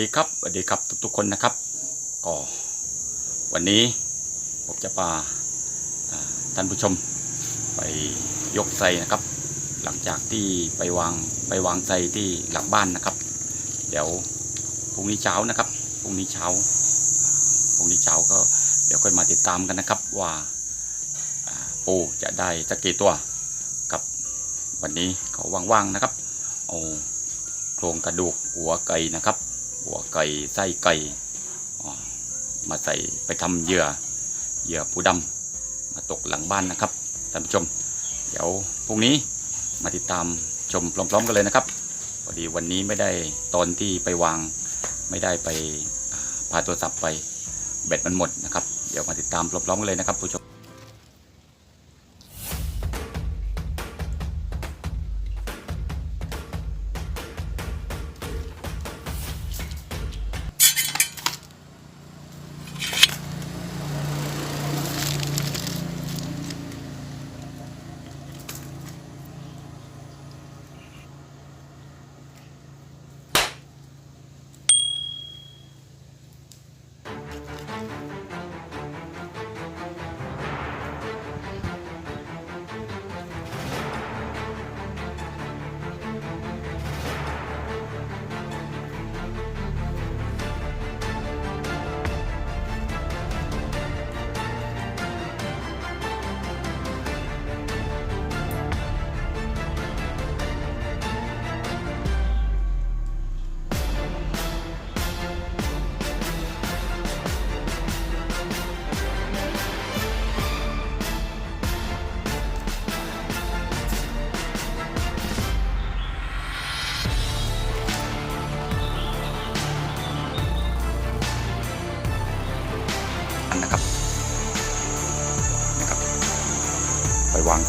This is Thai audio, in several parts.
ดีครับสวัสดีครับทุกๆคนนะครับก็วันนี้ผมจะพาท่านผู้ชมไปยกไซนะครับ หลังจากที่ไปวางไปวางไซที่หลังบ้านนะครับ เดี๋ยวพรุ่งนี้เช้านะครับพรุ่งนี้เช้าพรุ่งนี้เช้าก็เดี๋ยวค่อยมาติดตามกันนะครับว่าอ่าปูจะได้สักกี่ตัวกับวันนี้เขาว่างๆนะครับเอาโครงกระดูกหัวไก่นะครับ หัวไก่ไส้ไก่มาใส่ไปทำเหยื่อเหยื่อปูดำมาตกหลังบ้านนะครับท่านผู้ชม เดี๋ยวพรุ่งนี้มาติดตามชมพร้อม ๆ กันเลยนะครับพอดีวันนี้ไม่ได้ตอนที่ไปวางไม่ได้ไปอ่าพาโทรศัพท์ไปแบตมันหมดนะครับ เดี๋ยวมาติดตามพร้อมๆกันเลยนะครับผู้ชม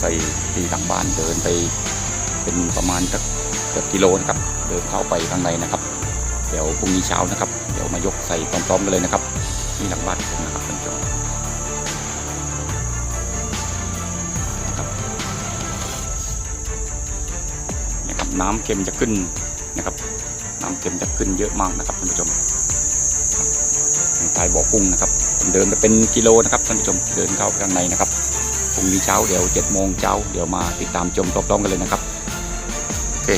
ใส่ที่หลังบ้านเดินไปเป็นประมาณสักเกือบกิโลนะครับ เดินเข้าไปข้างในนะครับ เดี๋ยวพรุ่งนี้เช้านะครับ เดี๋ยวมายกใส่พร้อมๆกันเลยนะครับที่หลังบ้านผมนะครับท่านผู้ชมนะครับนะครับน้ำเค็มจะขึ้นนะครับ น้ำเค็มจะขึ้นเยอะมากนะครับท่านผู้ชมทางใต้บ่อกุ้งนะครับ เดินไปเป็นกิโลนะครับท่านผู้ชมเดินเข้าไปข้างในนะครับ พรุ่งนี้เช้าเดี๋ยวเจ็ดโมงเช้าเดี๋ยวมาติดตามชมพร้อมๆกันเลยนะครับโอเค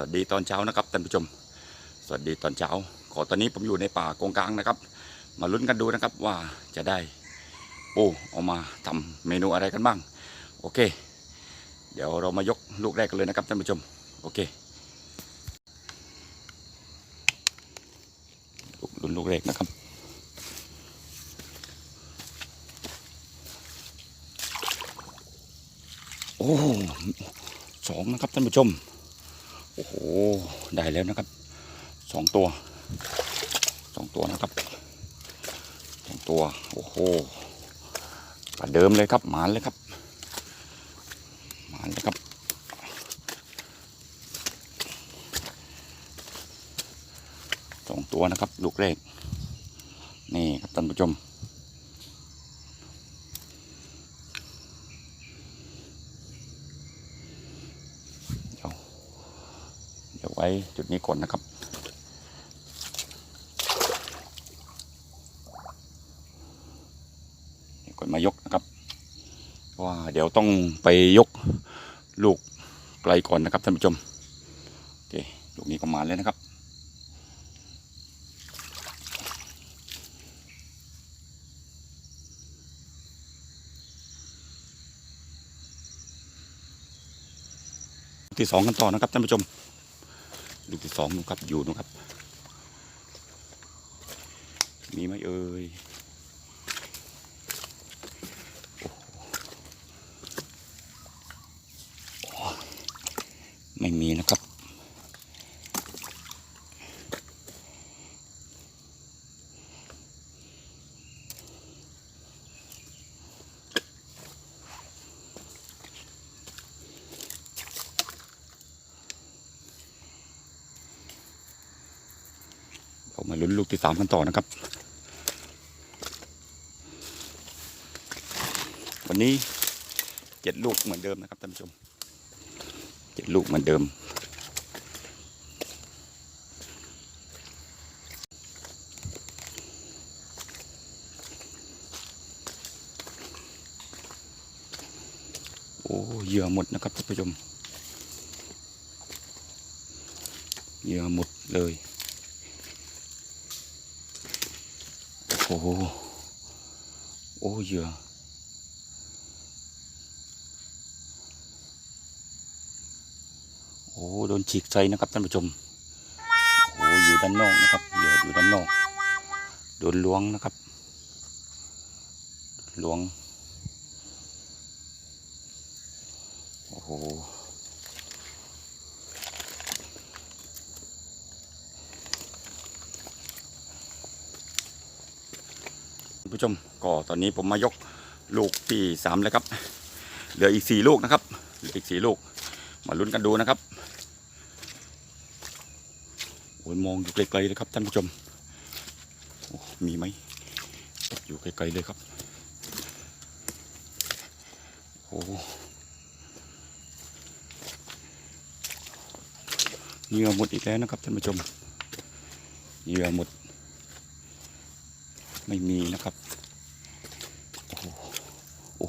สวัสดีตอนเช้านะครับท่านผู้ชม สวัสดีตอนเช้า ขอตอนนี้ผมอยู่ในป่ากงกลางนะครับ มาลุ้นกันดูนะครับว่าจะได้ปูออกมาทำเมนูอะไรกันบ้าง โอเค เดี๋ยวเรามายกลูกแรกกันเลยนะครับท่านผู้ชม โอเคลูกลุ้นลูกแรกนะครับโอ้สองนะครับท่านผู้ชม โอ้โห ได้แล้วนะครับสองตัวสองตัวนะครับสองตัว โอ้โหกระเดิมเลยครับหมานเลยครับหมานเลยครับสองตัวนะครับ ลูกแรกนี่ครับท่านผู้ชม เดี๋ยว ช้จุดนี้ก่อนนะครับเดี๋ยวก่อนมายกนะครับว่าเดี๋ยวต้องไปยกลูกไกลก่อนนะครับท่านผู้ชมโอเคลูกนี้ก็มาแล้วนะครับที่สองกันต่อนะครับท่านผู้ชม ลูกที่สองนูครับอยู่นูครับ มีไหมเอ่ยไม่มีนะครับ ลูกที่สามกันต่อนะครับ วันนี้เจ็ดลูกเหมือนเดิมนะครับท่านผู้ชมเจ็ดลูกเหมือนเดิม โอ้เหยื่อหมดนะครับท่านผู้ชมเหยื่อหมดเลย โอ้โหโอ้เหยื่อโอ้โดนฉีกใจนะครับท่านผู้ชมโอ้อยู่ด้านนอกนะครับเหยื่ออยู่ด้านนอก โดนล้วงนะครับล้วงโอ้โห ผู้ชม ก็ตอนนี้ผมมายกลูกที่สามแล้วครับ เหลืออีกสี่ลูกนะครับ เหลืออีกสี่ลูก มาลุ้นกันดูนะครับโอ้ยมองอยู่ไกลๆเลยครับท่านผู้ชม มีไหมอยู่ไกลๆเลยครับ โอ้เหยื่อหมดอีกแล้วนะครับท่านผู้ชมเหยื่อหมด ไม่มีนะครับ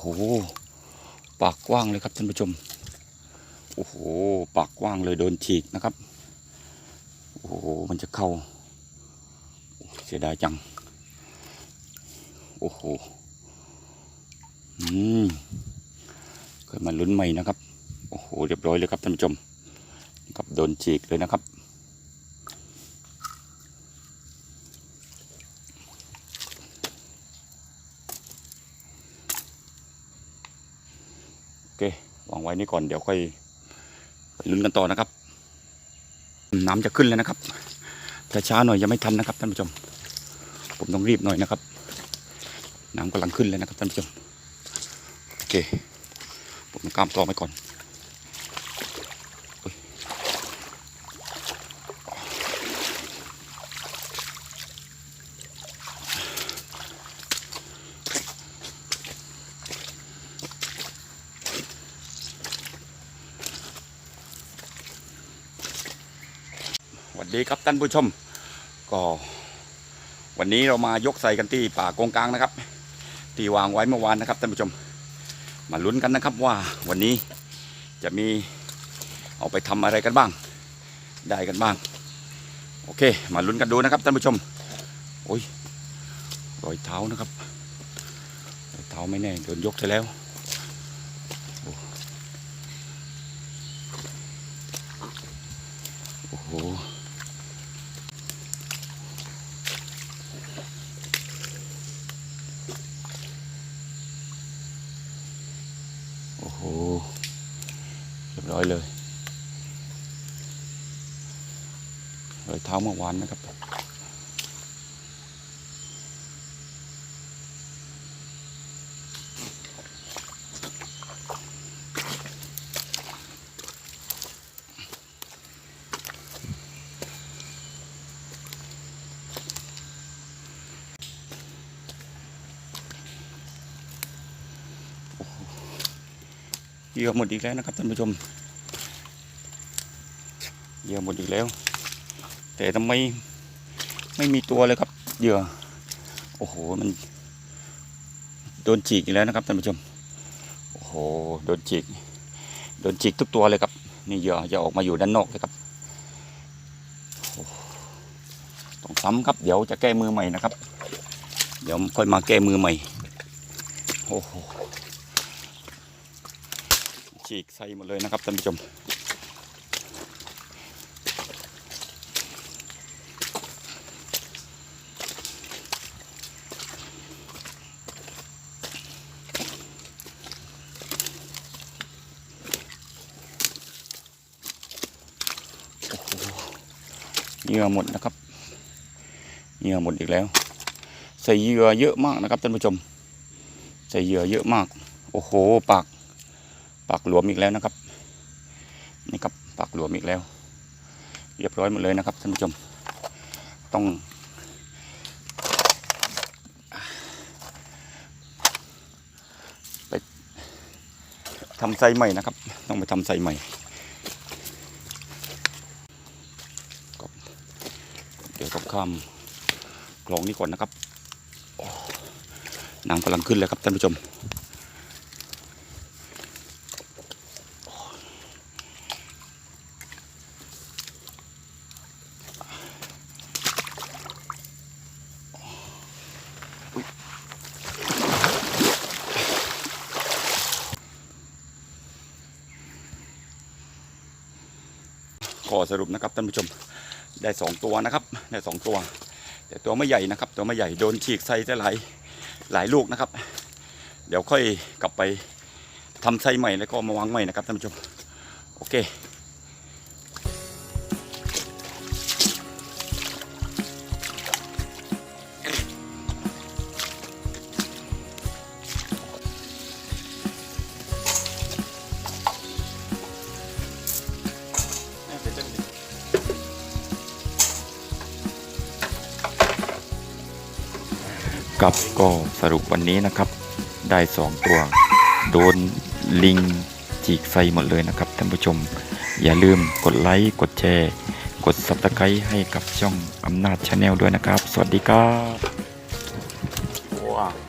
โอ้โห ปากกว้างเลยครับท่านผู้ชม โอ้โห ปากกว้างเลยโดนฉีกนะครับ โอ้โห มันจะเข้า เสียดายจัง โอ้โห อืมเกิดมาลุ้นใหม่นะครับ โอ้โห เรียบร้อยเลยครับท่านผู้ชมครับโดนฉีกเลยนะครับ เควางไว้นี่ก่อนเดี๋ยวค่อยลุ้นกันต่อนะครับ น้ำจะขึ้นแล้วนะครับถ้าช้าหน่อยยังไม่ทันนะครับท่านผู้ชม ผมต้องรีบหน่อยนะครับ น้ำกำลังขึ้นเลยนะครับท่านผู้ชมโอเค ผมต้ามต่อไปก่อน ดีครับท่านผู้ชม ก็วันนี้เรามายกใส่กันที่ป่าโกงกลางนะครับ ที่วางไว้เมื่อวานนะครับท่านผู้ชม มาลุ้นกันนะครับว่าวันนี้จะมีเอาไปทำอะไรกันบ้าง ได้กันบ้าง โอเค มาลุ้นกันดูนะครับท่านผู้ชมโอ้ยรอยเท้านะครับรอยเท้าไม่แน่โดนยกไปแล้วโอ้โอ้โห โอ้โห เร้อยเลยรอยเท้าเมื่อวานนะครับเยื่อหมดอีกแล้วนะครับท่านผู้ชม เหยื่อหมดอีกแล้ว แต่ทำไมไม่มีตัวเลยครับเหยื่อโอ้โหมันโดนฉีกอีกแล้วนะครับท่านผู้ชมโอ้โหโดนจิกโดนจิกทุกตัวเลยครับ นี่เหยื่อจะออกมาอยู่ด้านนอกเลยครับต้องซ้ำครับเดี๋ยวจะแก้มือใหม่นะครับ เดี๋ยวค่อยมาแก้มือใหม่โอ้โหฉีกใส่หมดเลยนะครับท่านผู้ชม เหยื่อหมดนะครับเหยื่อหมดอีกแล้ว ใส่เหยื่อเยอะมากนะครับท่านผู้ชม ใส่เหยื่อเยอะมาก โอ้โหปากปากหลวมอีกแล้วนะครับนี่ครับปากหลวมอีกแล้ว เรียบร้อยหมดเลยนะครับท่านผู้ชม ต้อง ไปทำไซใหม่นะครับ ต้องไปทำไซใหม่ เดี๋ยวต้อง ข้ามคลองนี้ก่อนนะครับน้ำกำลังขึ้นเลยครับท่านผู้ชมขอสรุปนะครับท่านผู้ชม ได้สองตัวนะครับ ได้สองตัว แต่ตัวไม่ใหญ่นะครับ ตัวไม่ใหญ่โดนฉีกไส้ได้หลายหลายลูกนะครับ เดี๋ยวค่อยกลับไปทำไส้ใหม่แล้วก็มาวางใหม่นะครับท่านผู้ชมโอเค กับก็สรุปวันนี้นะครับ ได้ 2 ตัว โดนลิงจีกไฟหมดเลยนะครับท่านผู้ชม อย่าลืมกดไลค์กดแชร์ กดซับสไครต์ให้กับช่องอำนาจชาแนลด้วยนะครับ สวัสดีครับว้า